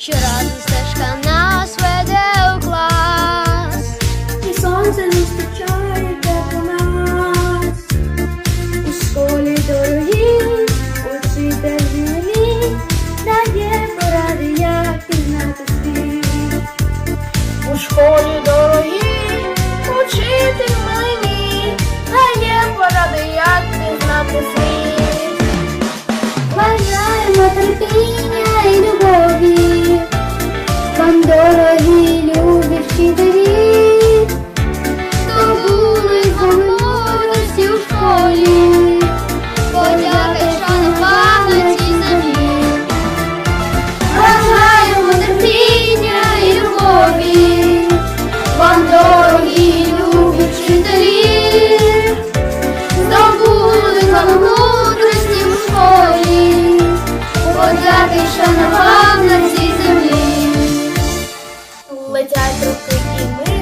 щоразу стежка нас веде у клас. І сонце зустрічає тепло нас. У школі дорогі, учитель милі, дає поради, як пізнати світ. У школі дорогі, учитель мені, дає поради, як пізнати світ. дорогі любі вчителі. Thinking we